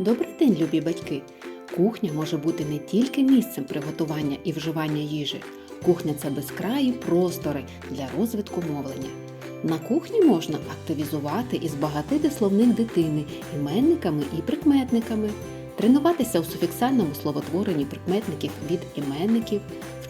Добрий день, любі батьки! Кухня може бути не тільки місцем приготування і вживання їжі. Кухня це безкраї простори для розвитку мовлення. На кухні можна активізувати і збагатити словник дитини іменниками і прикметниками, тренуватися у суфіксальному словотворенні прикметників від іменників,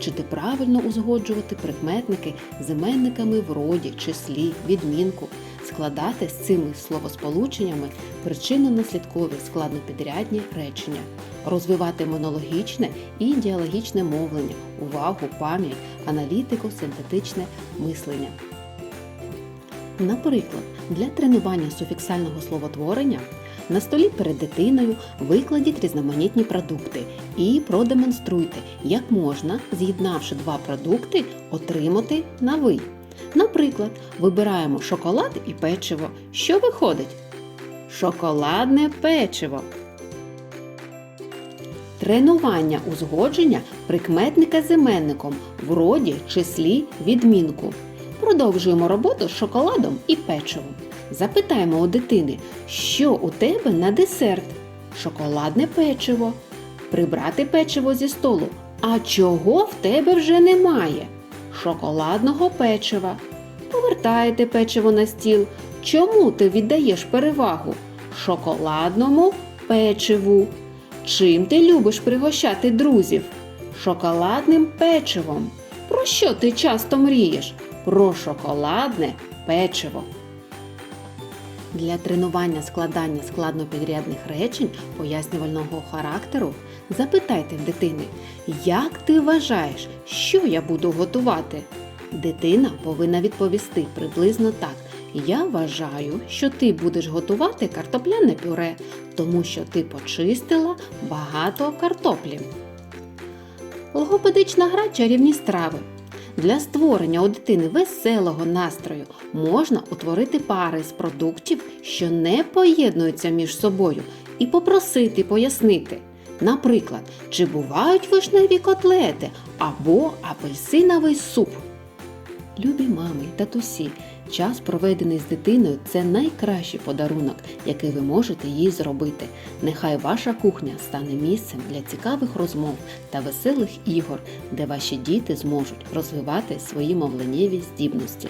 вчити правильно узгоджувати прикметники з іменниками в роді, числі, відмінку, складати з цими словосполученнями причинно-наслідкові складнопідрядні речення, розвивати монологічне і діалогічне мовлення, увагу, пам'ять, аналітику, синтетичне мислення. Наприклад, для тренування суфіксального словотворення на столі перед дитиною викладіть різноманітні продукти і продемонструйте, як можна, з'єднавши два продукти, отримати на ви. Наприклад, вибираємо шоколад і печиво. Що виходить? Шоколадне печиво. Тренування узгодження прикметника з іменником в роді, числі, відмінку. Продовжуємо роботу з шоколадом і печивом. Запитаємо у дитини, що у тебе на десерт? Шоколадне печиво. Прибрати печиво зі столу. А чого в тебе вже немає? Шоколадного печива. Повертаєте печиво на стіл. Чому ти віддаєш перевагу? Шоколадному печиву. Чим ти любиш пригощати друзів? Шоколадним печивом. Про що ти часто мрієш? Про шоколадне печиво. Для тренування складання складнопідрядних речень пояснювального характеру запитайте в дитини, як ти вважаєш, що я буду готувати? Дитина повинна відповісти приблизно так. Я вважаю, що ти будеш готувати картопляне пюре, тому що ти почистила багато картоплі. Логопедична гра чарівні страви. Для створення у дитини веселого настрою можна утворити пари з продуктів, що не поєднуються між собою, і попросити пояснити. Наприклад, чи бувають вишневі котлети або апельсиновий суп. Любі мами татусі, час, проведений з дитиною, це найкращий подарунок, який ви можете їй зробити. Нехай ваша кухня стане місцем для цікавих розмов та веселих ігор, де ваші діти зможуть розвивати свої мовленнєві здібності.